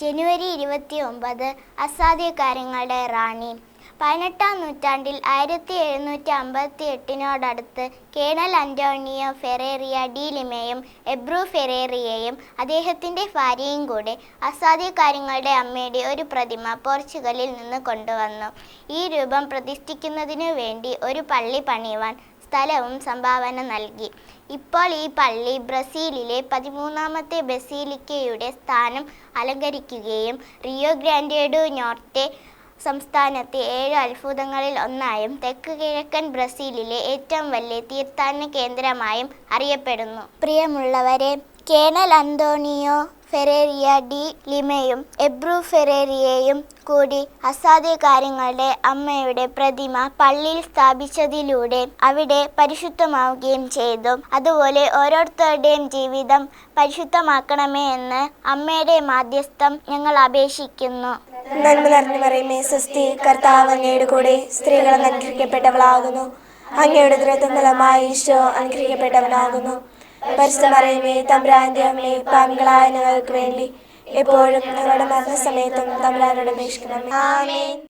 ജനുവരി ഇരുപത്തി ഒമ്പത് അസാധ്യകാര്യങ്ങളുടെ റാണി. പതിനെട്ടാം നൂറ്റാണ്ടിൽ ആയിരത്തി എഴുന്നൂറ്റി അമ്പത്തി എട്ടിനോടടുത്ത് കേണൽ അന്റോണിയോ ഫെറേറിയ ഡി ലിമയും എബ്രു ഫെറേറിയയും അദ്ദേഹത്തിന്റെ ഭാര്യയും കൂടെ അസാധ്യകാര്യങ്ങളുടെ അമ്മയുടെ ഒരു പ്രതിമ പോർച്ചുഗലിൽ നിന്ന് കൊണ്ടുവന്നു. ഈ രൂപം പ്രതിഷ്ഠിക്കുന്നതിനു വേണ്ടി ഒരു പള്ളി പണിയുവാൻ സ്ഥലവും സംഭാവന നൽകി. ഇപ്പോൾ ഈ പള്ളി ബ്രസീലിലെ പതിമൂന്നാമത്തെ ബസീലിക്കയുടെ സ്ഥാനം അലങ്കരിക്കുകയും റിയോ ഗ്രാൻഡേഡു നോർത്തെ സംസ്ഥാനത്തെ ഏഴ് അത്ഭുതങ്ങളിൽ ഒന്നായും തെക്ക് കിഴക്കൻ ബ്രസീലിലെ ഏറ്റവും വലിയ തീർത്ഥാടന കേന്ദ്രമായും അറിയപ്പെടുന്നു. പ്രിയമുള്ളവരെ കേണൽ അന്തോണിയോ ഫെറേറിയ ഡി ലിമയും എബ്രു ഫെറേറിയയും കൂടി അസാധ്യകാര്യങ്ങളുടെ അമ്മയുടെ പ്രതിമ പള്ളിയിൽ സ്ഥാപിച്ചതിലൂടെ അവിടെ പരിശുദ്ധമാവുകയും ചെയ്തു. അതുപോലെ ഓരോരുത്തരുടെയും ജീവിതം പരിശുദ്ധമാക്കണമേ എന്ന് അമ്മയുടെ മാധ്യസ്ഥം ഞങ്ങൾ അപേക്ഷിക്കുന്നു. നന്മ നിറഞ്ഞു പറയുമേ സ്വസ്തി കർത്താവ് അങ്ങയുടെ കൂടെ സ്ത്രീകൾ അനുഗ്രഹിക്കപ്പെട്ടവളാകുന്നു. അങ്ങയുടെ ദൃഢഫലമായി ഈശോ അനുഗ്രഹിക്കപ്പെട്ടവനാകുന്നു. പരിശുദ്ധ തമ്പ്രാന്റെ അമ്മയെ പാമികളായ ഞങ്ങൾക്ക് വേണ്ടി എപ്പോഴും ഞങ്ങളുടെ മരണസമയത്തും തമ്പ്രാനോട് അപേക്ഷിക്കണം.